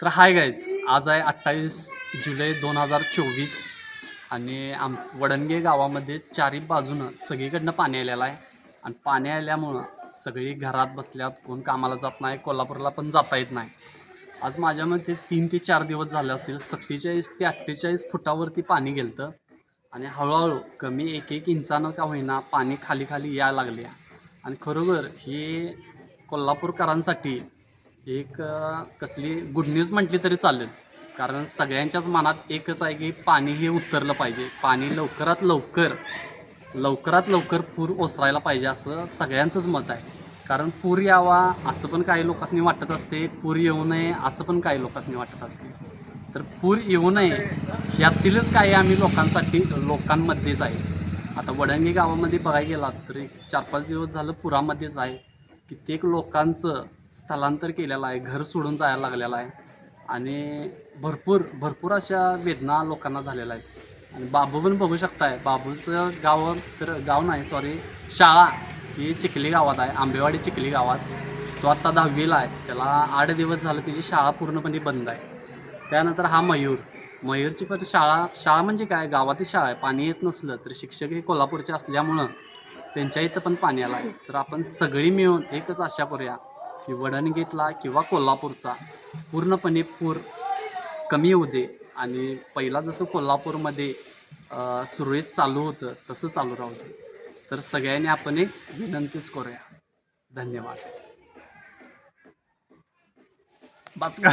तर hi guys आज आहे अठ्ठावीस जुलै दोन हजार चोवीस आणि आम वडणगे गावामध्ये चारी बाजूनं सगळीकडनं पाणी आलेलं आहे. आणि पाणी आल्यामुळं सगळी घरात बसल्यात कोण कामाला जात नाही कोल्हापूरला पण जाता येत नाही. आज माझ्या मते तीन ते चार दिवस झाले असेल सत्तेचाळीस ते अठ्ठेचाळीस फुटावरती पाणी गेलतं. आणि हळूहळू कमी एक एक इंचानं का होईना पाणी खाली खाली यायला लागले. आणि खरोखर हे कोल्हापूरकरांसाठी एक कसली गुड न्यूज म्हटली तरी चालेल. कारण सगळ्यांच्याच मनात एकच आहे की पाणी हे उतरलं पाहिजे. पाणी लवकरात लवकर लवकरात लवकर पूर ओसरायला पाहिजे असं सगळ्यांचंच मत आहे. कारण पूर यावा असं पण काही लोकांनी वाटत असते. पूर येऊ नये असं पण काही लोकांनी वाटत असते. तर पूर येऊ नये ह्यातीलच काही आम्ही लोकांसाठी लोकांमध्येच आहे. आता वडंगी गावामध्ये बघायला गेलात तर एक चार पाच दिवस झालं पुरामध्येच आहे. कित्येक लोकांचं स्थलांतर केलेलं आहे घर सोडून जायला लागलेलं आहे. आणि भरपूर भरपूर अशा वेदना लोकांना झालेल्या आहेत. आणि बाबू पण बघू शकताय बाबूचं गाव तर गाव नाही सॉरी शाळा ही चिखली गावात आहे आंबेवाडी चिखली गावात. तो आत्ता दहावीला आहे त्याला आठ दिवस झालं त्याची शाळा पूर्णपणे बंद आहे. त्यानंतर हा मयूर मयूरची पण शाळा शाळा म्हणजे काय गावातील शाळा आहे पाणी येत नसलं तर शिक्षक हे कोल्हापूरचे असल्यामुळं त्यांच्या इथं पण पाणी आलं आहे तर आपण सगळी मिळून एकच आशा करूया की वडणगीतला किंवा कोल्हापूरचा. पूर्णपणे पूर कमी होऊ दे. आणि पहिला जसं कोल्हापूरमध्ये सुरळीत चालू होतं तसं चालू राहू दे. तर सगळ्यांनी आपण एक विनंतीच करूया. धन्यवाद. बस का